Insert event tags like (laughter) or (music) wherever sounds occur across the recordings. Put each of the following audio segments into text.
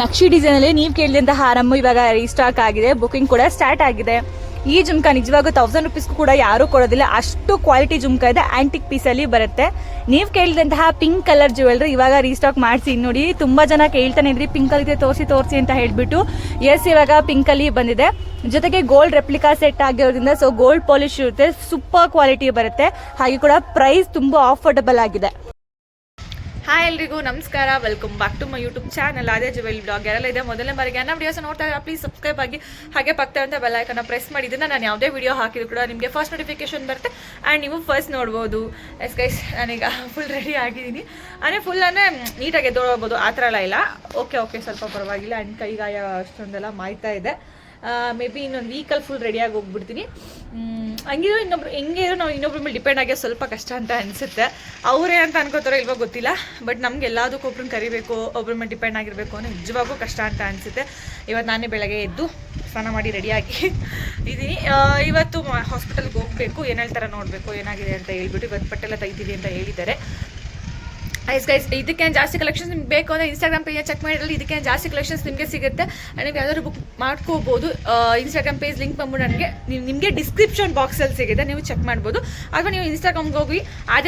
Naqvi design ಅಲ್ಲಿ ನೀವು ಕೇಳಿದಂತಹ ಹಾರಮ್ಮು ಇವಾಗ ರೀಸ್ಟಾಕ್ ಆಗಿದೆ ಬುಕಿಂಗ್ ಕೂಡ ಸ್ಟಾರ್ಟ್ ಆಗಿದೆ. ಈ ಜುಮ್ಕಾ ನಿಜವಾಗೂ ತೌಸಂಡ್ ರುಪೀಸ್ ಕೂಡ ಯಾರೂ ಕೊಡೋದಿಲ್ಲ. ಅಷ್ಟು ಕ್ವಾಲಿಟಿ ಜುಮ್ಕಾ ಇದೆ ಆಂಟಿಕ್ ಪೀಸಲ್ಲಿ ಬರುತ್ತೆ. ನೀವು ಕೇಳಿದಂತಹ ಪಿಂಕ್ ಕಲರ್ ಜ್ಯುವೆಲ್ರಿ ಇವಾಗ ರೀಸ್ಟಾಕ್ ಮಾಡಿಸಿ. ನೋಡಿ, ತುಂಬಾ ಜನ ಕೇಳ್ತಾನೆ ಇದ್ರಿ ಪಿಂಕ್ ಅಲ್ಲಿ ತೋರಿಸಿ ತೋರಿಸಿ ಅಂತ ಹೇಳ್ಬಿಟ್ಟು. ಎಸ್ ಇವಾಗ ಪಿಂಕ್ ಅಲ್ಲಿ ಬಂದಿದೆ. ಜೊತೆಗೆ ಗೋಲ್ಡ್ ರೆಪ್ಲಿಕಾ ಸೆಟ್ ಆಗಿರೋದ್ರಿಂದ ಸೊ ಗೋಲ್ಡ್ ಪಾಲಿಶ್ ಇರುತ್ತೆ ಸೂಪರ್ ಕ್ವಾಲಿಟಿ ಬರುತ್ತೆ. ಹಾಗೆ ಕೂಡ ಪ್ರೈಸ್ ತುಂಬಾ ಆಫರ್ಡಬಲ್ ಆಗಿದೆ. ಹಾಯ್ ಎಲ್ರಿಗೂ, ನಮಸ್ಕಾರ. Welcome back to my YouTube channel ಅದೇ ಜುವೆಲ್ ಬ್ಲಾಗ್ ಯಾರೆಲ್ಲ ಇದೆ ಮೊದಲನೇ ಬಾರಿಗೆ ನನ್ನ ವಿಡಿಯೋಸ್ ನೋಡ್ತಾ ಇದ್ದಾರೆ ಪ್ಲೀಸ್ ಸಬ್ಸ್ಕ್ರೈಬ್ ಆಗಿ ಹಾಗೆ ಪಕ್ಕ ಅಂತ ಬೆಲ್ ಐಕನ್ನ ಪ್ರೆಸ್ ಮಾಡಿದ್ದನ್ನು ನಾನು ಯಾವುದೇ ವಿಡಿಯೋ ಹಾಕಿದ್ರು ಕೂಡ ನಿಮಗೆ ಫಸ್ಟ್ ನೋಟಿಫಿಕೇಶನ್ ಬರುತ್ತೆ. ಆ್ಯಂಡ್ ನೀವು ಫಸ್ಟ್ ನೋಡ್ಬೋದು. ಎಸ್ ಗೈಸ್ ನಾನೀಗ ಫುಲ್ ರೆಡಿ ಆಗಿದ್ದೀನಿ. ಅಂದರೆ ಫುಲ್ ಅಂದರೆ ನೀಟಾಗಿ ಎದ್ದೋಗ್ಬೋದು ಆ ಥರ ಎಲ್ಲ ಇಲ್ಲ. ಓಕೆ ಓಕೆ ಸ್ವಲ್ಪ ಪರವಾಗಿಲ್ಲ. ಆ್ಯಂಡ್ ಕೈಗಾಯ ಅಷ್ಟೊಂದೆಲ್ಲ ಮಾಯ್ತಾ ಇದೆ. ಮೇ ಬಿ ಇನ್ನೊಂದು ವೀಕಲ್ಲಿ ಫುಲ್ ರೆಡಿಯಾಗಿ ಹೋಗ್ಬಿಡ್ತೀನಿ. ಹಂಗಿದ್ರು ಇನ್ನೊಬ್ರು ಹೆಂಗೆ ನಾವು ಇನ್ನೊಬ್ರ ಮೇಲೆ ಡಿಪೆಂಡ್ ಆಗಿ ಸ್ವಲ್ಪ ಕಷ್ಟ ಅಂತ ಅನಿಸುತ್ತೆ. ಅವರೇ ಅಂತ ಅನ್ಕೋತಾರೋ ಇಲ್ವೋ ಗೊತ್ತಿಲ್ಲ ಬಟ್ ನಮ್ಗೆ ಎಲ್ಲದಕ್ಕೂ ಒಬ್ರನ್ನ ಕರಿಬೇಕು, ಒಬ್ರ ಮೇಲೆ ಡಿಪೆಂಡ್ ಆಗಿರಬೇಕು ಅನ್ನೋ ನಿಜವಾಗೂ ಕಷ್ಟ ಅಂತ ಅನಿಸುತ್ತೆ. ಇವತ್ತು ನಾನೇ ಬೆಳಗ್ಗೆ ಎದ್ದು ಸ್ನಾನ ಮಾಡಿ ರೆಡಿಯಾಗಿ (laughs) ಇದ್ದೀನಿ. ಇವತ್ತು ಹಾಸ್ಪಿಟಲ್ಗೆ ಹೋಗಬೇಕು, ಏನು ಹೇಳ್ತಾರೆ ನೋಡಬೇಕು, ಏನಾಗಿದೆ ಅಂತ ಹೇಳ್ಬಿಟ್ಟು ಇವತ್ತು ಬಟ್ಟೆಲ್ಲ ತೆಗಿತೀವಿ ಅಂತ ಹೇಳಿದ್ದಾರೆ. ಐಸ್ ಗೈಸ್ ಇದಕ್ಕೆ ಜಾಸ್ತಿ ಕಲೆಕ್ಷನ್ಸ್ ನಿಮ್ಗೆ ಬೇಕು ಅಂದ್ರೆ ಇನ್ಸ್ಟಾಗ್ರಾಮ್ ಪೇಜ್ ಚೆಕ್ ಮಾಡಿರಲಿ ಇದಕ್ಕೆ ಜಾಸ್ತಿ ಕಲೆಕ್ಷನ್ಸ್ ನಿಮಗೆ ಸಿಗುತ್ತೆ. ನೀವು ಯಾವ್ದಾದ್ರು ಬುಕ್ ಮಾಡ್ಕೋಬೋದು. ಇನ್ಸ್ಟಾಗ್ರಾಮ್ ಪೇಜ್ ಲಿಂಕ್ ಬಂದ್ಬಿಟ್ಟು ನನಗೆ. ನಿಮಗೆ ಡಿಸ್ಕ್ರಿಪ್ಷನ್ ಬಾಕ್ಸಲ್ಲಿ ಸಿಗುತ್ತೆ. ನೀವು ಚೆಕ್ ಮಾಡ್ಬೋದು. ಅಥವಾ ನೀವು ಇನ್ಸ್ಟಾಗ್ರಾಮ್ಗೆ ಹೋಗಿ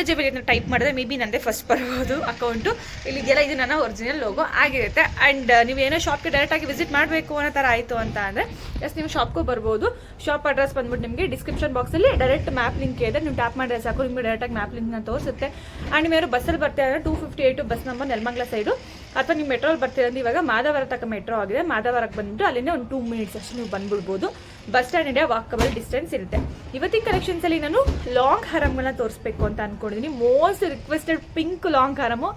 ಜೆಬೆಲ್ ಅಂತ ಟೈಪ್ ಮಾಡಿದ್ರೆ ಮೇ ಬಿ ನಂದೇ ಫಸ್ಟ್ ಬರ್ಬೋದು ಅಕೌಂಟು ಇಲ್ಲಿ ಇದೆಲ್ಲ ಇದು ನನ್ನ ಒರಿಜಿನಲ್ ಲೋಗೋ ಆಗಿರುತ್ತೆ. ಆ್ಯಂಡ್ ನೀವು ಏನೋ ಶಾಪ್ಗೆ ಡೈರೆಕ್ಟಾಗಿ ವಿಸಿಟ್ ಮಾಡಬೇಕು ಅನ್ನೋ ಥರ ಆಯಿತು ಅಂತ ಅಂದರೆ ಜಸ್ಟ್ ನೀವು ಶಾಪ್ಗೂ ಬರ್ಬೋದು. ಶಾಪ್ ಅಡ್ರೆಸ್ ಬಂದ್ಬಿಟ್ಟು ನಿಮಗೆ ಡಿಸ್ಕ್ರಿಪ್ಷನ್ ಬಾಕ್ಸಲ್ಲಿ ಡೈರೆಕ್ಟ್ ಮ್ಯಾಪ್ ಲಿಂಕ್ ಇದೆ. ನೀವು ಟ್ಯಾಪ್ ಮಾಡಿದ್ರೆ ಸಾಕು. ನಿಮಗೆ ಡೈರೆಕ್ಟಾಗಿ ಮ್ಯಾಪ್ ಲಿಂಕ್ನ ತೋರಿಸುತ್ತೆ. ಆ್ಯಂಡ್ ನೀವು ಯಾರು ಬಸ್ಸಲ್ಲಿ ಅಂದರೆ two fifty eight bus number Nelamangala side ಅಥವಾ ನೀವು ಮೆಟ್ರೋಲ್ ಬರ್ತೀರಂದ್ರೆ ಇವಾಗ ಮಾಧವರ ತಕ್ಕ ಮೆಟ್ರೋ ಆಗಿದೆ. ಮಾಧವರಕ್ಕೆ ಬಂದುಬಿಟ್ಟು ಅಲ್ಲಿಂದ ಒಂದು ಟೂ ಮಿನಿಟ್ಸ್ ಅಷ್ಟು ನೀವು ಬಂದ್ಬಿಡ್ಬೋದು. Bus stand India walkable distance ಇರುತ್ತೆ. ಇವತ್ತಿನ ಕಲೆಕ್ಷನ್ಸಲ್ಲಿ ನಾನು ಲಾಂಗ್ ಹಾರಮ್ಗಳನ್ನ ತೋರಿಸ್ಬೇಕು ಅಂತ ಅಂದ್ಕೊಂಡಿದ್ದೀನಿ most requested pink long ಹಾರಮು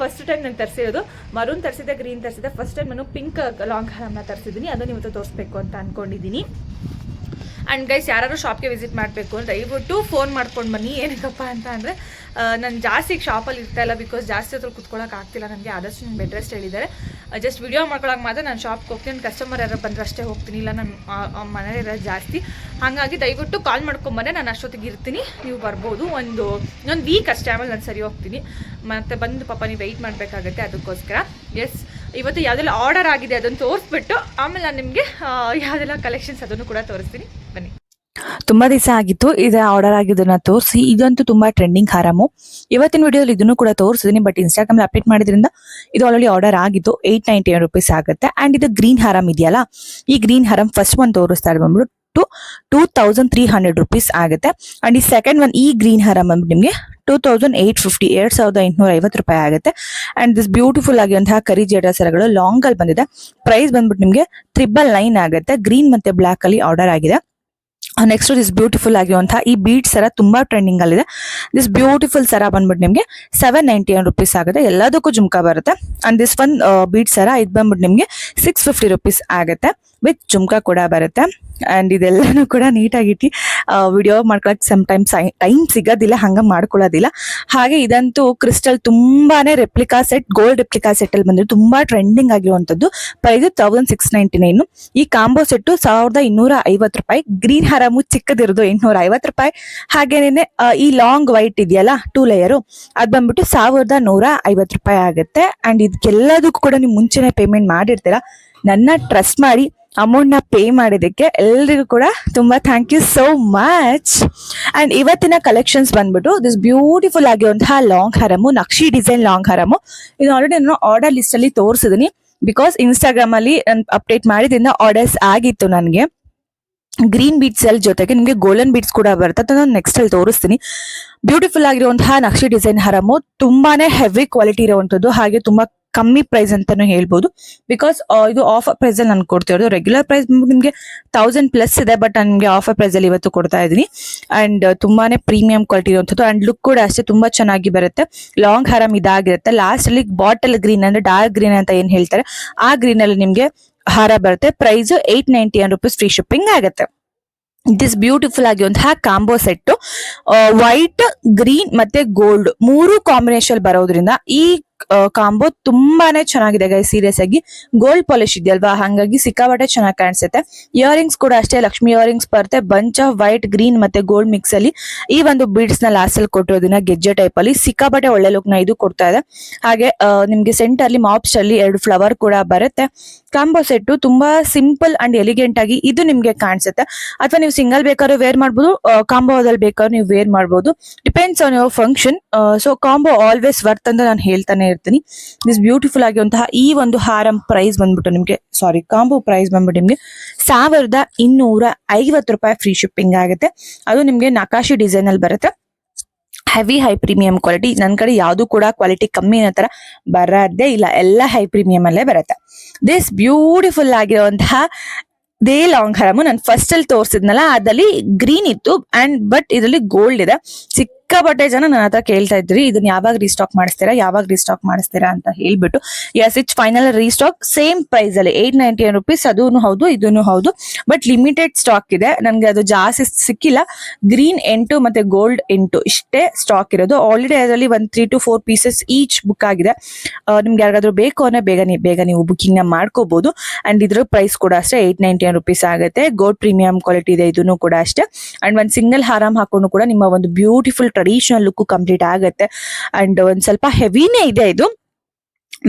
first time ನಾನು ತರಿಸಿರೋದು. ಮರೂನ್ ತರಿಸಿದೆ ಗ್ರೀನ್ ತರಿಸಿದೆ ಫಸ್ಟ್ ಟೈಮ್ ನಾನು ಪಿಂಕ್ ಲಾಂಗ್ ಹಾರಮ್ನ ತರಿಸಿದ್ದೀನಿ. ಅದನ್ನು ಇವತ್ತು ತೋರಿಸ್ಬೇಕು ಅಂತ ಅನ್ಕೊಂಡಿದ್ದೀನಿ ಆ್ಯಂಡ್ ಗೈಸ್ ಯಾರು ಶಾಪ್ಗೆ ವಿಸಿಟ್ ಮಾಡಬೇಕು ಅಂದರೆ ದಯವಿಟ್ಟು ಫೋನ್ ಮಾಡ್ಕೊಂಡು ಬನ್ನಿ. ಏನಕ್ಕಪ್ಪ ಅಂತ ಅಂದರೆ ನಾನು ಜಾಸ್ತಿ ಶಾಪಲ್ಲಿ ಇರ್ತಾ ಇಲ್ಲ ಬಿಕಾಸ್ ಜಾಸ್ತಿ ಹತ್ರ ಕುತ್ಕೊಳ್ಳೋಕೆ ಆಗ್ತಿಲ್ಲ ನನಗೆ. ಆದಷ್ಟು ನಂಗೆ ಬೆಡ್ ರೆಸ್ಟ್ ಹೇಳಿದ್ದಾರೆ. ಜಸ್ಟ್ ವಿಡಿಯೋ ಮಾಡ್ಕೊಳಕ್ಕೆ ಮಾತ್ರ ನಾನು ಶಾಪ್ಗೆ ಹೋಗ್ತೀನಿ. ಕಸ್ಟಮರ್ ಯಾರು ಬಂದ್ರೆ ಅಷ್ಟೇ ಹೋಗ್ತೀನಿ. ಇಲ್ಲ ನಾನು ಇರೋದು ಜಾಸ್ತಿ. ಹಾಗಾಗಿ ದಯವಿಟ್ಟು ಕಾಲ್ ಮಾಡ್ಕೊಂಬಂದರೆ ನಾನು ಅಷ್ಟೊತ್ತಿಗೆ ಇರ್ತೀನಿ. ನೀವು ಬರ್ಬೋದು. ಒಂದು, ಇನ್ನೊಂದು ವೀಕ್ ಅಷ್ಟೇ ಆಮೇಲೆ ನಾನು ಸರಿ ಹೋಗ್ತೀನಿ. ಮತ್ತು ಬಂದು ಪಾಪ ನೀವು ವೆಯ್ಟ್ ಮಾಡಬೇಕಾಗತ್ತೆ ಅದಕ್ಕೋಸ್ಕರ. ಎಸ್ ಇವತ್ತು ಯಾವ್ದೆಲ್ಲ ಆರ್ಡರ್ ಆಗಿದೆ ಅದನ್ನು ತೋರಿಸ್ಬಿಟ್ಟು ಆಮೇಲೆ ನಾನು ನಿಮಗೆ ಯಾವುದೆಲ್ಲ ಕಲೆಕ್ಷನ್ಸ್ ಅದನ್ನು ಕೂಡ ತೋರಿಸ್ತೀನಿ. ಬನ್ನಿ. ತುಂಬಾ ದಿವಸ ಆಗಿತ್ತು, ಇದು ಆರ್ಡರ್ ಆಗಿದ್ದನ್ನ ತೋರಿಸಿ. ಇದಂತೂ ತುಂಬಾ ಟ್ರೆಂಡಿಂಗ್ ಹಾರಾಮು. ಇವತ್ತಿನ ವಿಡಿಯೋಲಿ ಇದನ್ನು ಕೂಡ ತೋರಿಸಿದೀನಿ ಬಟ್ ಇನ್ಸ್ಟಾಗ್ರಾಮ್ ಅಪ್ಡೇಟ್ ಮಾಡಿದ್ರಿಂದ ಇದು ಆಲ್ರೆಡಿ ಆರ್ಡರ್ ಆಗಿತ್ತು. ಏಟ್ ನೈಂಟಿ ರುಪೀಸ್ ಆಗುತ್ತೆ. ಅಂಡ್ ಇದು ಗ್ರೀನ್ ಹಾರಮ್ ಇದೆಯಲ್ಲ? ಈ ಗ್ರೀನ್ ಹಾರಮ್ ಫಸ್ಟ್ ಒನ್ ತೋರಿಸ್ತಾ ಬಂದ್ಬಿಟ್ಟು two thousand three hundred rupees ಆಗುತ್ತೆ. ಅಂಡ್ ಈ ಸೆಕೆಂಡ್ ಒನ್ ಈ ಗ್ರೀನ್ ಹಾರಮ್ ನಿಮಗೆ ಟೂ ತೌಸಂಡ್ ಏಟ್ ಫಿಫ್ಟಿ ಎರಡ್ ಸಾವಿರದ ಎಂಟುನೂರ ಐವತ್ತು ರೂಪಾಯಿ ಆಗುತ್ತೆ. ಅಂಡ್ ದಿಸ್ ಬ್ಯೂಟಿಫುಲ್ ಆಗಿರುವಂತಹ ಕರಿ ಜೇಡ ಸರಗಳು ಲಾಂಗ್ ಅಲ್ಲಿ ಬಂದಿದೆ. ಪ್ರೈಸ್ ಬಂದ್ಬಿಟ್ಟು ನಿಮಗೆ ತ್ರಿಬಲ್ ನೈನ್ ಆಗುತ್ತೆ. ಗ್ರೀನ್ ಮತ್ತೆ ಬ್ಲಾಕ್ ಅಲ್ಲಿ ಆರ್ಡರ್ ಆಗಿದೆ. ನೆಕ್ಸ್ಟ್ ದಿಸ್ ಬ್ಯೂಟಿಫುಲ್ ಆಗಿರುವಂತಹ ಈ ಬೀಟ್ ಸರ ತುಂಬಾ ಟ್ರೆಂಡಿಂಗ್ ಅಲ್ಲಿದೆ. ದಿಸ್ ಬ್ಯೂಟಿಫುಲ್ ಸರ ಬಂದ್ಬಿಟ್ಟು ನಿಮಗೆ ಸೆವೆನ್ ನೈಂಟಿ ಒನ್ ರುಪೀಸ್ ಆಗುತ್ತೆ. ಎಲ್ಲದಕ್ಕೂ ಜುಮ್ಕಾ ಬರುತ್ತೆ. ಅಂಡ್ ದಿಸ್ ಒನ್ ಬೀಟ್ ಸರ, ಇದು ಬಂದ್ಬಿಟ್ಟು ನಿಮಗೆ ಸಿಕ್ಸ್ ಫಿಫ್ಟಿ ರುಪೀಸ್ ಆಗುತ್ತೆ. ವಿತ್ ಜುಮ್ಕಾ ಕೂಡ ಬರುತ್ತೆ. ಅಂಡ್ ಇದೆಲ್ಲನೂ ಕೂಡ ನೀಟಾಗಿಟ್ಟು ವಿಡಿಯೋ ಮಾಡ್ಕೊಳಕ್ ಸಮ್ ಟೈಮ್ಸ್ ಟೈಮ್ ಸಿಗೋದಿಲ್ಲ, ಹಂಗೆ ಮಾಡ್ಕೊಳ್ಳೋದಿಲ್ಲ. ಹಾಗೆ ಇದಂತೂ ಕ್ರಿಸ್ಟಲ್ ತುಂಬಾನೇ replica set gold replica set ಅಲ್ಲಿ ತುಂಬ ತುಂಬಾ ಟ್ರೆಂಡಿಂಗ್ ಆಗಿರುವಂಥದ್ದು. Price thousand six ninety nine ಈ ಕಾಂಬೋ ಸೆಟ್ ಸಾವಿರದ ಇನ್ನೂರ ಐವತ್ತು ರೂಪಾಯಿ. ಗ್ರೀನ್ ಹರಾಮು ಚಿಕ್ಕದಿರೋದು ಎಂಟುನೂರ ಐವತ್ತು ರೂಪಾಯಿ. ಹಾಗೇನೆ ಈ ಲಾಂಗ್ ವೈಟ್ ಇದೆಯಲ್ಲ ಟೂ ಲೇಯರು ಅದು ಬಂದ್ಬಿಟ್ಟು ಸಾವಿರದ ನೂರ ಐವತ್ತು ರೂಪಾಯಿ ಆಗುತ್ತೆ. ಅಂಡ್ ಇದಕ್ಕೆಲ್ಲದಕ್ಕೂ ಕೂಡ ನೀವು ಮುಂಚೆನೇ ಪೇಮೆಂಟ್ ಮಾಡಿರ್ತೀರಾ. ನನ್ನ ಟ್ರಸ್ಟ್ ಮಾಡಿ ಅಮೌಂಟ್ನ ಪೇ ಮಾಡಿದಕ್ಕೆ ಎಲ್ರಿಗೂ ಕೂಡ ತುಂಬಾ thank you so much and ಇವತ್ತಿನ ಕಲೆಕ್ಷನ್ಸ್ ಬಂದ್ಬಿಟ್ಟು ದಿಸ್ ಬ್ಯೂಟಿಫುಲ್ ಆಗಿರುವಂತಹ ಲಾಂಗ್ ಹರಮು, ನಕ್ಷಿ ಡಿಸೈನ್ ಲಾಂಗ್ ಹರಮು. ಇದು ಆಲ್ರೆಡಿ ನಾನು ಆರ್ಡರ್ ಲಿಸ್ಟ್ ಅಲ್ಲಿ ತೋರಿಸಿದೀನಿ. ಬಿಕಾಸ್ ಇನ್ಸ್ಟಾಗ್ರಾಮ್ ಅಲ್ಲಿ ಅಪ್ಡೇಟ್ ಮಾಡಿದ್ರಿಂದ ಆರ್ಡರ್ಸ್ ಆಗಿತ್ತು ನನಗೆ. ಗ್ರೀನ್ ಬೀಟ್ಸ್ ಅಲ್ಲಿ ಜೊತೆಗೆ ನಿಮಗೆ ಗೋಲ್ಡನ್ ಬೀಟ್ಸ್ ಕೂಡ ಬರುತ್ತೆ. ಅದನ್ನ ನಾನು ನೆಕ್ಸ್ಟ್ ಅಲ್ಲಿ ತೋರಿಸ್ತೀನಿ. ಬ್ಯೂಟಿಫುಲ್ ಆಗಿರುವಂತಹ ನಕ್ಷಿ ಡಿಸೈನ್ ಹರಮು ತುಂಬಾನೇ ಹೆವಿ ಕ್ವಾಲಿಟಿ ಇರುವಂತದ್ದು ಹಾಗೆ ತುಂಬಾ ಕಮ್ಮಿ ಪ್ರೈಸ್ ಅಂತಾನು ಹೇಳ್ಬೋದು. ಬಿಕಾಸ್ ಇದು ಆಫರ್ ಪ್ರೈಸ್ ಅಲ್ಲಿ ನಾನು ಕೊಡ್ತಿರೋದು. ರೆಗ್ಯುಲರ್ ಪ್ರೈಸ್ ನಿಮಗೆ ತೌಸಂಡ್ ಪ್ಲಸ್ ಇದೆ ಬಟ್ ನಿಮಗೆ ಆಫರ್ ಪ್ರೈಸ್ ಅಲ್ಲಿ ಇವತ್ತು ಕೊಡ್ತಾ ಇದ್ದೀನಿ. ಅಂಡ್ ತುಂಬಾನೇ ಪ್ರೀಮಿಯಂ ಕ್ವಾಲಿಟಿ ಇರುವಂತದ್ದು ಅಂಡ್ ಲುಕ್ ಕೂಡ ಅಷ್ಟೇ ತುಂಬಾ ಚೆನ್ನಾಗಿ ಬರುತ್ತೆ. ಲಾಂಗ್ ಹರಮ್ ಇದಾಗಿರುತ್ತೆ. ಲಾಸ್ಟ್ ಅಲ್ಲಿ ಬಾಟಲ್ ಗ್ರೀನ್ ಅಂದ್ರೆ ಡಾರ್ಕ್ ಗ್ರೀನ್ ಅಂತ ಏನ್ ಹೇಳ್ತಾರೆ? ಆ ಗ್ರೀನ್ ಅಲ್ಲಿ ನಿಮ್ಗೆ ಹಾರ ಬರುತ್ತೆ. Price eight ninety one rupees free shipping ಆಗುತ್ತೆ. ದಿಸ್ ಬ್ಯೂಟಿಫುಲ್ ಆಗಿರುವಂತಹ ಕಾಂಬೋ ಸೆಟ್ ವೈಟ್ ಗ್ರೀನ್ ಮತ್ತೆ ಗೋಲ್ಡ್ ಮೂರು ಕಾಂಬಿನೇಷನ್ ಬರೋದ್ರಿಂದ ಈ ಕಾಂಬೋ ತುಂಬಾನೇ ಚೆನ್ನಾಗಿದೆ ಗೈ ಸೀರಿಯಸ್ ಆಗಿ. ಗೋಲ್ಡ್ ಪಾಲಿಶ್ ಇದೆಯಲ್ವಾ? ಹಂಗಾಗಿ ಸಿಕ್ಕಾಪಟ್ಟೆ ಚೆನ್ನಾಗಿ ಕಾಣಿಸುತ್ತೆ. ಇಯರಿಂಗ್ಸ್ ಕೂಡ ಅಷ್ಟೇ, ಲಕ್ಷ್ಮಿ ಇಯರಿಂಗ್ಸ್ ಬರುತ್ತೆ. ಬಂಚ್ ಆಫ್ ವೈಟ್ ಗ್ರೀನ್ ಮತ್ತೆ ಗೋಲ್ಡ್ ಮಿಕ್ಸ್ ಅಲ್ಲಿ. ಈ ಒಂದು ಬೀಡ್ಸ್ನ ಲಾಸ್ಟ್ ಅಲ್ಲಿ ಕೊಟ್ಟಿರೋದನ್ನ ಗೆಜ್ಜೆ ಟೈಪ್ ಅಲ್ಲಿ. ಸಿಕ್ಕಾಪಟ್ಟೆ ಒಳ್ಳೆ ಲುಕ್ನ ಇದು ಕೊಡ್ತಾ ಇದೆ. ಹಾಗೆ ನಿಮ್ಗೆ ಸೆಂಟರ್ ಅಲ್ಲಿ ಮಾಪ್ಸ್ ಅಲ್ಲಿ ಎರಡು ಫ್ಲವರ್ ಕೂಡ ಬರುತ್ತೆ. ಕಾಂಬೋ ಸೆಟ್ ತುಂಬಾ ಸಿಂಪಲ್ ಅಂಡ್ ಎಲಿಗೆಂಟ್ ಆಗಿ ಇದು ನಿಮ್ಗೆ ಕಾಣಿಸುತ್ತೆ. ಅಥವಾ ನೀವು ಸಿಂಗಲ್ ಬೇಕಾದ್ರೂ ವೇರ್ ಮಾಡ್ಬೋದು ಕಾಂಬೋದಲ್ಲಿ ಬೇಕಾದ್ರೂ ನೀವು ವೇರ್ ಮಾಡ್ಬೋದು. Depends on your function so combo always worth ಅಂತ ನಾನು ಹೇಳ್ತಾನೆ ಇರ್ತೀನಿ. ದಿಸ್ ಬ್ಯೂಟಿಫುಲ್ ಆಗಿರುವಂತಹ ಈ ಒಂದು ಹಾರಂ ಪ್ರೈಸ್ ಬಂದ್ಬಿಟ್ಟು ನಿಮ್ಗೆ ಸಾರಿ ಕಾಂಬೋ ಪ್ರೈಸ್ ಬಂದ್ಬಿಟ್ಟು ನಿಮ್ಗೆ ಸಾವಿರದ ಇನ್ನೂರ ಐವತ್ತು ರೂಪಾಯಿ ಫ್ರೀ ಶಿಪ್ಪಿಂಗ್ ಆಗುತ್ತೆ. ಅದು ನಿಮ್ಗೆ ನಕಾಶಿ ಡಿಸೈನ್ ಅಲ್ಲಿ ಬರುತ್ತೆ. ಹೆವಿ ಹೈ ಪ್ರೀಮಿಯಂ ಕ್ವಾಲಿಟಿ ನನ್ನ ಕಡೆ ಯಾವುದು ಕೂಡ ಕ್ವಾಲಿಟಿ ಕಮ್ಮಿ ಅನ್ನೋ ತರ ಬರದೇ ಇಲ್ಲ. ಎಲ್ಲ ಹೈ ಪ್ರೀಮಿಯಂ ಅಲ್ಲೇ ಬರುತ್ತೆ. ದಿಸ್ ಬ್ಯೂಟಿಫುಲ್ ಆಗಿರುವಂತಹ ದೇ ಲಾಂಗ್ ಹರಮು ನಾನು ಫಸ್ಟ್ ಅಲ್ಲಿ ತೋರಿಸಿದ್ನಲ್ಲ ಅದಲ್ಲಿ ಗ್ರೀನ್ ಇತ್ತು ಅಂಡ್ ಬಟ್ ಇದರಲ್ಲಿ ಗೋಲ್ಡ್ ಇದೆ. ಸಿಕ್ಕಾಪಟ್ಟೆ ಜನ ನನ್ನ ಹತ್ರ ಕೇಳ್ತಾ ಇದ್ರಿ ಇದನ್ನ ಯಾವಾಗ ರೀಸ್ಟಾಕ್ ಮಾಡಿಸ್ತೀರಾ, ಯಾವಾಗ ರೀಸ್ಟಾಕ್ ಮಾಡಿಸ್ತೀರಾ ಅಂತ ಹೇಳ್ಬಿಟ್ಟು yes it's final restock same price ಅಲ್ಲಿ ಏಟ್ ನೈಂಟಿ ರುಪೀಸ್ ಅದೂ ಹೌದು ಇದೂ ಹೌದು ಬಟ್ ಲಿಮಿಟೆಡ್ ಸ್ಟಾಕ್ ಇದೆ, ನನಗೆ ಅದು ಜಾಸ್ತಿ ಸಿಕ್ಕಿಲ್ಲ ಗ್ರೀನ್ ಎಂಟು ಮತ್ತೆ ಗೋಲ್ಡ್ ಎಂಟು, ಇಷ್ಟೇ ಸ್ಟಾಕ್ ಇರೋದು ಆಲ್ರೆಡಿ ಅದರಲ್ಲಿ ಒಂದು three to four pieces each book ಆಗಿದೆ ನಿಮ್ಗೆ ಯಾರಿಗಾದ್ರೂ ಬೇಕು ಅಂದ್ರೆ ಬೇಗ ಬೇಗ ನೀವು ಬುಕಿಂಗ್ನ ಮಾಡ್ಕೋಬಹುದು ಅಂಡ್ ಇದ್ರ ಪ್ರೈಸ್ ಕೂಡ ಅಷ್ಟೇ ಏಟ್ ನೈಂಟಿ ರುಪೀಸ್ ಆಗುತ್ತೆ ಗೋಲ್ಡ್ ಪ್ರೀಮಿಯಂ ಕ್ವಾಲಿಟಿ ಇದೆ ಇದನ್ನು ಕೂಡ ಅಷ್ಟೇ ಅಂಡ್ ಒಂದ್ ಸಿಂಗಲ್ ಹಾರಾಮ್ ಹಾಕೊಂಡು ಕೂಡ ನಿಮ್ಮ ಒಂದು ಬ್ಯೂಟಿಫುಲ್ ಟ್ರೆಡಿಷನಲ್ ಲುಕ್ ಕಂಪ್ಲೀಟ್ ಆಗುತ್ತೆ. ಅಂಡ್ ಒಂದ್ ಸ್ವಲ್ಪ ಹೆವಿನೇ ಇದೆ ಇದು.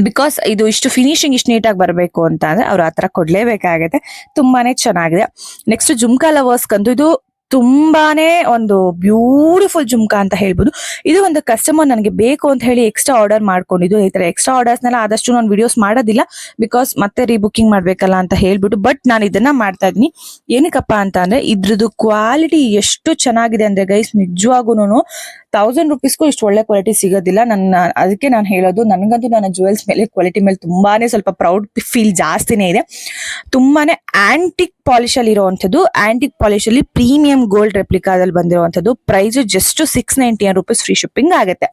ಬಿಕಾಸ್ ಇದು ಇಷ್ಟು ಫಿನಿಶಿಂಗ್ ಇಷ್ಟು ನೀಟಾಗಿ ಬರಬೇಕು ಅಂತ ಅಂದ್ರೆ ಅವ್ರು ಆ ಥರ ಕೊಡ್ಲೇಬೇಕಾಗತ್ತೆ. ತುಂಬಾನೇ ಚೆನ್ನಾಗಿದೆ. ನೆಕ್ಸ್ಟ್ ಜುಮ್ಕಾ ಲವರ್ಸ್ ಕಂದು ಇದು ತುಂಬಾನೇ ಒಂದು ಬ್ಯೂಟಿಫುಲ್ ಜುಮ್ಕಾ ಅಂತ ಹೇಳ್ಬೋದು. ಇದು ಒಂದು ಕಸ್ಟಮರ್ ನನಗೆ ಬೇಕು ಅಂತ ಹೇಳಿ ಎಕ್ಸ್ಟ್ರಾ ಆರ್ಡರ್ ಮಾಡ್ಕೊಂಡಿದ್ದು. ಈ ತರ ಎಕ್ಸ್ಟ್ರಾ ಆರ್ಡರ್ಸ್ನೆಲ್ಲ ಆದಷ್ಟು ನಾನು ವಿಡಿಯೋಸ್ ಮಾಡೋದಿಲ್ಲ ಬಿಕಾಸ್ ಮತ್ತೆ ರೀಬುಕಿಂಗ್ ಮಾಡ್ಬೇಕಲ್ಲ ಅಂತ ಹೇಳ್ಬಿಟ್ಟು ಬಟ್ ನಾನು ಇದನ್ನ ಮಾಡ್ತಾ ಇದೀನಿ ಏನಕ್ಕಪ್ಪ ಅಂತ ಅಂದ್ರೆ ಇದ್ರದ್ದು ಕ್ವಾಲಿಟಿ ಎಷ್ಟು ಚೆನ್ನಾಗಿದೆ ಅಂದ್ರೆ ಗೈಸ್ ನಿಜವಾಗೂನು ತೌಸಂಡ್ ರುಪೀಸ್ಗೂ ಇಷ್ಟು ಒಳ್ಳೆ ಕ್ವಾಲಿಟಿ ಸಿಗೋದಿಲ್ಲ. ನನ್ನ ಅದಕ್ಕೆ ನಾನು ಹೇಳೋದು, ನನಗಂತೂ ನನ್ನ ಜುವೆಲ್ಸ್ ಮೇಲೆ ಕ್ವಾಲಿಟಿ ಮೇಲೆ ತುಂಬಾನೇ ಸ್ವಲ್ಪ ಪ್ರೌಡ್ ಫೀಲ್ ಜಾಸ್ತಿನೇ ಇದೆ. ತುಂಬಾನೇ ಆಂಟಿಕ್ ಪಾಲಿಶ್ ಅಲ್ಲಿ ಆಂಟಿಕ್ ಪಾಲಿಶ್ ಅಲ್ಲಿ ಪ್ರೀಮಿಯಂ ಗೋಲ್ಡ್ ರೆಪ್ಲಿಕಾದಲ್ಲಿ ಬಂದಿರುವಂತದ್ದು price just six ninety rupees free shipping ಆಗುತ್ತೆ.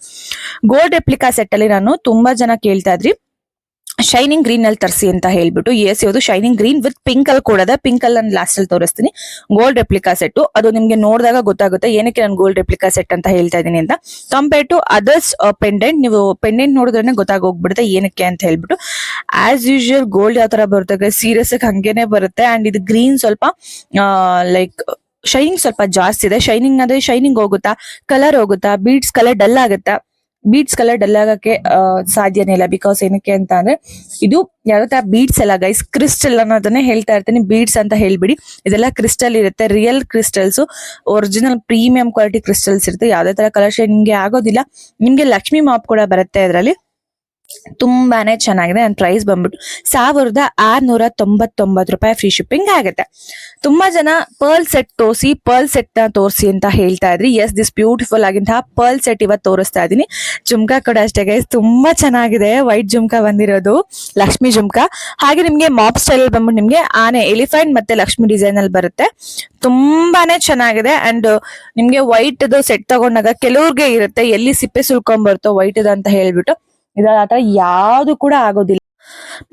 ಗೋಲ್ಡ್ ರೆಪ್ಲಿಕಾ ಸೆಟ್ ಅಲ್ಲಿ ನಾನು ತುಂಬಾ ಜನ ಕೇಳ್ತಾ ಇದ್ರಿ. ಶೈನಿಂಗ್ ಗ್ರೀನ್ ಅಲ್ಲಿ ತರಿಸಿ ಅಂತ ಹೇಳ್ಬಿಟ್ಟು ಎಸ್ ಅದು ಶೈನಿಂಗ್ ಗ್ರೀನ್ ವಿತ್ ಪಿಂಕ್ ಅಲ್ಲಿ ಕೂಡ ಪಿಂಕ್ ಅಲ್ಲಿ ನಾನು ಲಾಸ್ಟ್ ಅಲ್ಲಿ ತೋರಿಸ್ತೀನಿ. ಗೋಲ್ಡ್ ರೆಪ್ಲಿಕಾ ಸೆಟ್ ಅದು ನಿಮ್ಗೆ ನೋಡಿದಾಗ ಗೊತ್ತಾಗುತ್ತೆ ಏನಕ್ಕೆ ನಾನು ಗೋಲ್ಡ್ ರೆಪ್ಲಿಕಾ ಸೆಟ್ ಅಂತ ಹೇಳ್ತಾ ಇದ್ದೀನಿ ಅಂತ. ಕಂಪೇರ್ ಟು ಅದರ್ಸ್ ಪೆಂಡೆಂಟ್ ನೀವು ಪೆಂಡೆಂಟ್ ನೋಡಿದ್ರೆ ಗೊತ್ತಾಗೋಗ್ಬಿಡುತ್ತೆ ಏನಕ್ಕೆ ಅಂತ ಹೇಳ್ಬಿಟ್ಟು. ಆಸ್ ಯೂಶುವಲ್ ಗೋಲ್ಡ್ ಯಾವ ತರ ಬರುತ್ತೆ ಸೀರಿಯಸ್ ಹಂಗೇನೆ ಬರುತ್ತೆ. ಅಂಡ್ ಇದು ಗ್ರೀನ್ ಸ್ವಲ್ಪ ಲೈಕ್ ಶೈನಿಂಗ್ ಸ್ವಲ್ಪ ಜಾಸ್ತಿ ಇದೆ. ಶೈನಿಂಗ್ ಅಂದ್ರೆ ಶೈನಿಂಗ್ ಹೋಗುತ್ತಾ? ಕಲರ್ ಹೋಗುತ್ತಾ? ಬೀಡ್ಸ್ ಕಲರ್ ಡಲ್ ಆಗುತ್ತಾ? ಬೀಡ್ಸ್ ಕಲರ್ ಡಲ್ ಆಗಕ್ಕೆ ಸಾಧ್ಯನೇ ಇಲ್ಲ. ಬಿಕಾಸ್ ಏನಕ್ಕೆ ಅಂತ ಅಂದ್ರೆ, ಇದು ಯಾವ್ದೇ ತರ ಬೀಡ್ಸ್ ಎಲ್ಲ ಗೈಸ್ ಕ್ರಿಸ್ಟಲ್ ಅನ್ನೋದನ್ನೇ ಹೇಳ್ತಾ ಇರ್ತೀನಿ. ಬೀಡ್ಸ್ ಅಂತ ಹೇಳ್ಬಿಡಿ. ಇದೆಲ್ಲ ಕ್ರಿಸ್ಟಲ್ ಇರುತ್ತೆ. Real crystals original premium quality crystals ಇರುತ್ತೆ. ಯಾವ್ದೇ ತರ ಕಲರ್ ಶೇಡ್ ನಿಮ್ಗೆ ಆಗೋದಿಲ್ಲ. ನಿಮ್ಗೆ ಲಕ್ಷ್ಮಿ ಮಾಪ್ ಕೂಡ ಬರುತ್ತೆ ಇದರಲ್ಲಿ. ತುಂಬಾನೇ ಚೆನ್ನಾಗಿದೆ. ಅಂಡ್ ಪ್ರೈಸ್ ಬಂದ್ಬಿಟ್ಟು ಸಾವಿರದ ಆರ್ನೂರ ತೊಂಬತ್ತೊಂಬತ್ತು ರೂಪಾಯಿ ಫ್ರೀ ಶಿಪ್ಪಿಂಗ್ ಆಗುತ್ತೆ. ತುಂಬಾ ಜನ ಪರ್ಲ್ ಸೆಟ್ ತೋರಿಸಿ ಪರ್ಲ್ ಸೆಟ್ನ ತೋರಿಸಿ ಅಂತ ಹೇಳ್ತಾ ಇದ್ರಿ. ಎಸ್ ದಿಸ್ ಬ್ಯೂಟಿಫುಲ್ ಆಗಿಂತಹ ಪರ್ಲ್ ಸೆಟ್ ಇವತ್ತು ತೋರಿಸ್ತಾ ಇದೀನಿ ಜುಮ್ಕಾ ಕೂಡ ಅಷ್ಟೇ ಗೈಸ್ ತುಂಬಾ ಚೆನ್ನಾಗಿದೆ. ವೈಟ್ ಜುಮ್ಕಾ ಬಂದಿರೋದು. ಲಕ್ಷ್ಮಿ ಜುಮ್ಕಾ. ಹಾಗೆ ನಿಮ್ಗೆ ಮಾಪ್ ಸ್ಟೈಲ್ ಬಂದ್ಬಿಟ್ಟು ನಿಮ್ಗೆ ಆನೆ ಎಲಿಫೆಂಟ್ ಮತ್ತೆ ಲಕ್ಷ್ಮಿ ಡಿಸೈನ್ ಅಲ್ಲಿ ಬರುತ್ತೆ. ತುಂಬಾನೇ ಚೆನ್ನಾಗಿದೆ. ಅಂಡ್ ನಿಮ್ಗೆ ವೈಟ್ ಸೆಟ್ ತಗೊಂಡಾಗ ಕೆಲವ್ರಿಗೆ ಇರುತ್ತೆ. ಎಲ್ಲಿ ಸಿಪ್ಪೆ ಸುಲ್ಕೊಂಡ್ ಬರುತ್ತೋ ವೈಟ್ ಅಂತ ಹೇಳ್ಬಿಟ್ಟು. ಇದ್ರ ಆತರ ಯಾವ್ದು ಕೂಡ ಆಗೋದಿಲ್ಲ.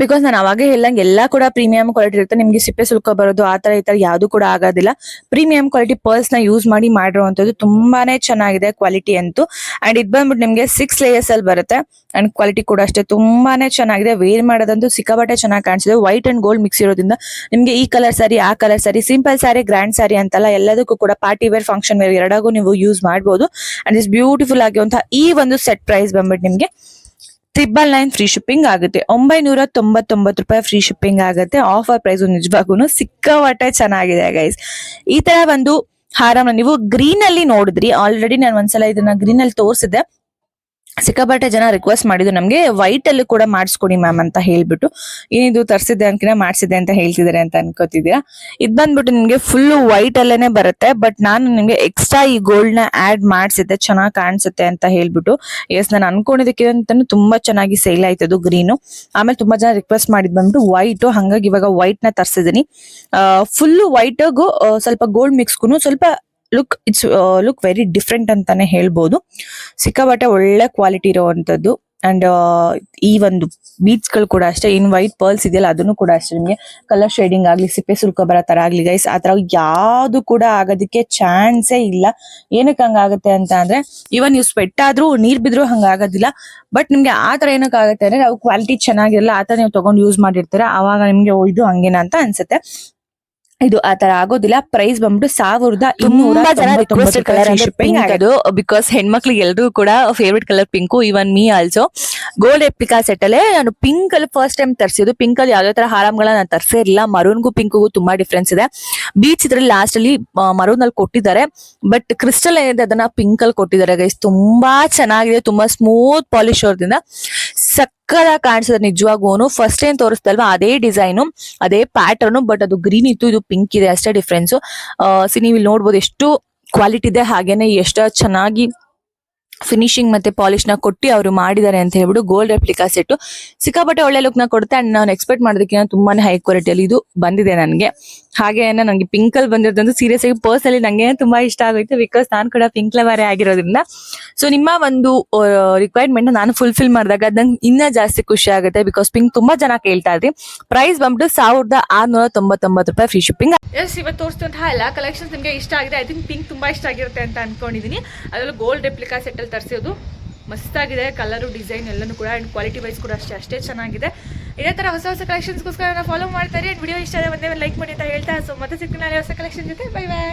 ಬಿಕಾಸ್ ನಾನು ಅವಾಗೇ ಹೇಳ್ದಂಗೆ ಎಲ್ಲಾ ಕೂಡ ಪ್ರೀಮಿಯಂ ಕ್ವಾಲಿಟಿ ಇರುತ್ತೆ. ನಿಮ್ಗೆ ಸಿಪ್ಪೆ ಸುಲ್ಕ ಬರೋದು ಆ ತರ ಈ ತರ ಯಾವ್ದು ಕೂಡ ಆಗೋದಿಲ್ಲ. ಪ್ರೀಮಿಯಂ ಕ್ವಾಲಿಟಿ ಪರ್ಸ್ನ ಯೂಸ್ ಮಾಡಿ ಮಾಡಿರುವಂತದ್ದು ತುಂಬಾನೇ ಚೆನ್ನಾಗಿದೆ ಕ್ವಾಲಿಟಿ ಅಂತೂ. ಅಂಡ್ ಇದ್ ಬಂದ್ಬಿಟ್ಟು ನಿಮ್ಗೆ ಸಿಕ್ಸ್ ಲೇಯರ್ಸ್ ಅಲ್ಲಿ ಬರುತ್ತೆ. ಅಂಡ್ ಕ್ವಾಲಿಟಿ ಕೂಡ ಅಷ್ಟೇ ತುಂಬಾನೇ ಚೆನ್ನಾಗಿದೆ. ವೇರ್ ಮಾಡೋದಂತೂ ಸಿಕ್ಕಾಪಟ್ಟೆ ಚೆನ್ನಾಗಿ ಕಾಣಿಸಿದೆ. ವೈಟ್ ಅಂಡ್ ಗೋಲ್ಡ್ ಮಿಕ್ಸ್ ಇರೋದ್ರಿಂದ ನಿಮ್ಗೆ ಈ ಕಲರ್ ಸಾರಿ ಆ colour sari simple sari grand sari ಅಂತಲ್ಲ ಎಲ್ಲದಕ್ಕೂ ಕೂಡ ಪಾರ್ಟಿ ವೇರ್ ಫಂಕ್ಷನ್ ವೇರ್ ಎರಡಾಗೂ ನೀವು ಯೂಸ್ ಮಾಡಬಹುದು ಅಂಡ್ ಇಸ್ ಬ್ಯೂಟಿಫುಲ್ ಆಗಿರುವಂತಹ ಈ ಒಂದು ಸೆಟ್ ಪ್ರೈಸ್ ಬಂದ್ಬಿಟ್ಟು ನಿಮ್ಗೆ ಟ್ರಿಬಲ್ ನೈನ್ ಫ್ರೀ ಶಿಪ್ಪಿಂಗ್ ಆಗುತ್ತೆ. ಒಂಬೈನೂರ ತೊಂಬತ್ತೊಂಬತ್ತು ರೂಪಾಯಿ ಫ್ರೀ ಶಿಪ್ಪಿಂಗ್ ಆಗುತ್ತೆ. ಆಫರ್ ಪ್ರೈಸ್ ನಿಜವಾಗೂ ಸಿಕ್ಕಾಪಟ್ಟೆ ಚೆನ್ನಾಗಿದೆ ಗೈಸ್ ಈ ತರ ಒಂದು ಹಾರನ ನೀವು ಗ್ರೀನ್ ಅಲ್ಲಿ ನೋಡಿದ್ರಿ. ಆಲ್ರೆಡಿ ನಾನು ಒಂದ್ಸಲ ಇದನ್ನ ಗ್ರೀನ್ ಅಲ್ಲಿ ತೋರಿಸಿದೆ ಸಿಕ್ಕಾಪಟ್ಟೆ ಜನ ರಿಕ್ವೆಸ್ಟ್ ಮಾಡಿದ್ರು. ನಮಗೆ ವೈಟ್ ಅಲ್ಲಿ ಕೂಡ ಮಾಡಿಸ್ಕೊಡಿ ಮ್ಯಾಮ್ ಅಂತ ಹೇಳ್ಬಿಟ್ಟು, ಏನಿದು ತರಿಸಿದ್ದೆ ಅನ್ಕಿನ ಮಾಡಿಸಿದೆ ಅಂತ ಹೇಳ್ತಿದ್ದಾರೆ ಅಂತ ಅನ್ಕೋತಿದ್ದೀರಾ? ಇದ್ ಬಂದ್ಬಿಟ್ಟು ನಿಮ್ಗೆ ಫುಲ್ ವೈಟ್ ಅಲ್ಲೇನೆ ಬರುತ್ತೆ ಬಟ್ ನಾನು ನಿಮ್ಗೆ ಎಕ್ಸ್ಟ್ರಾ ಈ ಗೋಲ್ಡ್ನ ಆಡ್ ಮಾಡಿಸಿದ್ದೆ, ಚೆನ್ನಾಗಿ ಕಾಣಿಸುತ್ತೆ ಅಂತ ಹೇಳ್ಬಿಟ್ಟು. ಎಸ್ ನಾನು ಅನ್ಕೊಂಡಿದ್ದಕ್ಕಿಂತ ತುಂಬಾ ಚೆನ್ನಾಗಿ ಸೇಲ್ ಆಯ್ತದು ಗ್ರೀನು ಆಮೇಲೆ ತುಂಬಾ ಜನ ರಿಕ್ವೆಸ್ಟ್ ಮಾಡಿದ್ ಬಂದ್ಬಿಟ್ಟು ವೈಟ್ ಹಂಗಾಗಿ ಇವಾಗ ವೈಟ್ನ ತರ್ಸಿದೀನಿ ಫುಲ್ ವೈಟ್ ಸ್ವಲ್ಪ ಗೋಲ್ಡ್ ಮಿಕ್ಸ್ಗೂ ಸ್ವಲ್ಪ look it's look very different ಅಂತಾನೆ ಹೇಳ್ಬೋದು. ಸಿಕ್ಕಾಬಟ್ಟೆ ಒಳ್ಳೆ ಕ್ವಾಲಿಟಿ ಇರುವಂತದ್ದು. ಅಂಡ್ ಈ ಒಂದು ಬೀಡ್ಸ್ಗಳು ಕೂಡ ಅಷ್ಟೇ ಇನ್ ವೈಟ್ ಪರ್ಲ್ಸ್ ಇದೆಯಲ್ಲ, ಅದನ್ನು ಕೂಡ ಅಷ್ಟೇ ನಿಮಗೆ ಕಲರ್ ಶೇಡಿಂಗ್ ಆಗ್ಲಿ, ಸಿಪ್ಪೆ ಸುಲ್ಕೊ ಬರೋ ತರ ಆಗ್ಲಿ ಗೈಸ್ ಆ ತರ ಯಾವ್ದು ಕೂಡ ಆಗೋದಕ್ಕೆ ಚಾನ್ಸೇ ಇಲ್ಲ. ಏನಕ್ಕೆ ಹಂಗಾಗುತ್ತೆ ಅಂತ ಅಂದ್ರೆ ಇವನ್ ನೀವು ಸ್ವೆಟ್ ಆದ್ರೂ, ನೀರ್ ಬಿದ್ರು ಹಂಗಾಗೋದಿಲ್ಲ. ಬಟ್ ನಿಮ್ಗೆ ಆ ತರ ಏನಕ್ಕೆ ಆಗುತ್ತೆ ಅಂದ್ರೆ, ನಾವು ಕ್ವಾಲಿಟಿ ಚೆನ್ನಾಗಿರಲ್ಲ, ಆ ತರ ನೀವು ತಗೊಂಡು ಯೂಸ್ ಮಾಡಿರ್ತೀರ ಅವಾಗ ನಿಮ್ಗೆ ಇದು ಹಂಗೇನ ಅಂತ ಅನ್ಸುತ್ತೆ. ಇದು ಆ ತರ ಆಗೋದಿಲ್ಲ. ಪ್ರೈಸ್ ಬಂದ್ಬಿಟ್ಟು ಸಾವಿರದ ಇನ್ನೂರ ಬಿಕಾಸ್ ಹೆಣ್ಮಕ್ಳಿಗೆ ಎಲ್ರಿಗೂ ಕೂಡ favourite colour pink even me also gold replica set ಅಲ್ಲೇ ನಾನು ಪಿಂಕ್ ಅಲ್ಲಿ ಫಸ್ಟ್ ಟೈಮ್ ತರಿಸಿದ್ದು. ಪಿಂಕ್ ಅಲ್ಲಿ ಯಾವ್ದೇ ತರ ಹಾರಾಮ್ಗಳನ್ನ ನಾನು ತರ್ಸೇ ಇಲ್ಲ ಮರೂನ್ಗೂ ಪಿಂಕ್ಗೂ ತುಂಬಾ ಡಿಫ್ರೆನ್ಸ್ ಇದೆ. ಬೀಚ್ ಇದ್ರಲ್ಲಿ ಲಾಸ್ಟ್ ಅಲ್ಲಿ ಮರೂನ್ ಅಲ್ಲಿ ಕೊಟ್ಟಿದ್ದಾರೆ. ಬಟ್ ಕ್ರಿಸ್ಟಲ್ ಏನಿದೆ ಅದನ್ನ ಪಿಂಕ್ ಅಲ್ಲಿ ಕೊಟ್ಟಿದ್ದಾರೆ ಗೈಸ್ ತುಂಬಾ ಚೆನ್ನಾಗಿದೆ. ತುಂಬಾ ಸ್ಮೂತ್ ಪಾಲಿಶ್ ಅವ್ರದಿಂದ. ಸಕ್ಕದಾಗಿ ಕಾಣಿಸಿದೆ ನಿಜವಾಗೂ ಫಸ್ಟ್ ಏನ್ ತೋರಿಸ್ತಲ್ವಾ ಅದೇ ಡಿಸೈನು ಅದೇ ಪ್ಯಾಟರ್ನ್ ಬಟ್ ಅದು ಗ್ರೀನ್ ಇತ್ತು, ಇದು ಪಿಂಕ್ ಇದೆ ಅಷ್ಟೇ ಡಿಫ್ರೆನ್ಸ್ ಸಿ ನೀವು ಇಲ್ಲಿ ನೋಡ್ಬೋದು ಎಷ್ಟು ಕ್ವಾಲಿಟಿ ಇದೆ. ಹಾಗೇನೆ ಎಷ್ಟು ಚೆನ್ನಾಗಿ ಫಿನಿಶಿಂಗ್ ಮತ್ತೆ ಪಾಲಿಶ್ನ ಕೊಟ್ಟು ಅವರು ಮಾಡಿದ್ದಾರೆ ಅಂತ ಹೇಳ್ಬಿಟ್ಟು ಗೋಲ್ಡ್ ರೆಪ್ಲಿಕಾ ಸೆಟ್ ಸಿಕ್ಕಾಪಟ್ಟೆ ಒಳ್ಳೆ ಲುಕ್ನ ಕೊಡುತ್ತೆ. ಅಂಡ್ ನಾನು ಎಕ್ಸ್ಪೆಕ್ಟ್ ಮಾಡೋದಕ್ಕಿಂತ ತುಂಬಾನೇ ಹೈ ಕ್ವಾಲಿಟಿಯಲ್ಲಿ ಇದು ಬಂದಿದೆ ನನಗೆ. ಹಾಗೆ ನನಗೆ ಪಿಂಕ್ ಅಲ್ಲಿ ಬಂದಿರೋದಂತೂ ಸೀರಿಯಸ್ ಆಗಿ ಪರ್ಸನಲಿ ನಂಗೆ ತುಂಬಾ ಇಷ್ಟ ಆಗೋಯ್ತು ಬಿಕಾಸ್ ನಾನು ಕೂಡ ಪಿಂಕ್ ಲವರೇ ಆಗಿರೋದ್ರಿಂದ. ಸೊ ನಿಮ್ಮ ಒಂದು ರಿಕ್ವೈರ್ಮೆಂಟ್ ನಾನು ಫುಲ್ಫಿಲ್ ಮಾಡಿದಾಗ ನಂಗೆ ಇನ್ನ ಜಾಸ್ತಿ ಖುಷಿ ಆಗುತ್ತೆ ಬಿಕಾಸ್ ಪಿಂಕ್ ತುಂಬಾ ಜನ ಕೇಳ್ತಾ ಇದ್ರಿ. ಪ್ರೈಸ್ ಬಂದ್ಬಿಟ್ಟು ಸಾವಿರದ ಆರ್ನೂರ ತೊಂಬತ್ತೊಂಬತ್ತು ರೂಪಾಯಿ ಫ್ರೀ ಶಿಪ್ಪಿಂಗ್ ಎಸ್ ಇವತ್ತು ತೋರಿಸಿದಂತಹ ಎಲ್ಲ ಕಲೆಕ್ಷನ್ಸ್ ನಿಮಗೆ ಇಷ್ಟ ಆಗಿದೆ. ಐ ಥಿಂಕ್ ಪಿಂಕ್ ತುಂಬಾ ಇಷ್ಟ ಆಗಿರುತ್ತೆ ಅಂತ ಅನ್ಕೊಂಡಿದೀನಿ. ಅದರಲ್ಲೂ ಗೋಲ್ಡ್ ರೆಪ್ಲಿಕಾ ಸೆಟ್ ಅಲ್ಲಿ ತರಿಸೋದು ಮಸ್ತಾಗಿದೆ ಕಲರು ಡಿಸೈನ್ ಎಲ್ಲನೂ ಕೂಡ ಅಂಡ್ ಕ್ವಾಲಿಟಿ ವೈಸ್ ಕೂಡ ಅಷ್ಟೇ ಅಷ್ಟೇ ಚೆನ್ನಾಗಿದೆ. ಇದೇ ತರ ಹೊಸ ಹೊಸ ಕಲೆಕ್ಷನ್ಸ್ಗೋಸ್ಕರ ಫಾಲೋ ಮಾಡ್ತಾರೆ ವಿಡಿಯೋ ಇಷ್ಟ ಆದರೆ ಒಂದೇ ಲೈಕ್ ಮಾಡಿ ಅಂತ ಹೇಳ್ತಾ ಸೊ ಮತ್ತೆ ಸಿಗ್ತೀನಿ ಹೊಸ ಕಲೆಕ್ಷನ್ ಜೊತೆ. Bye bye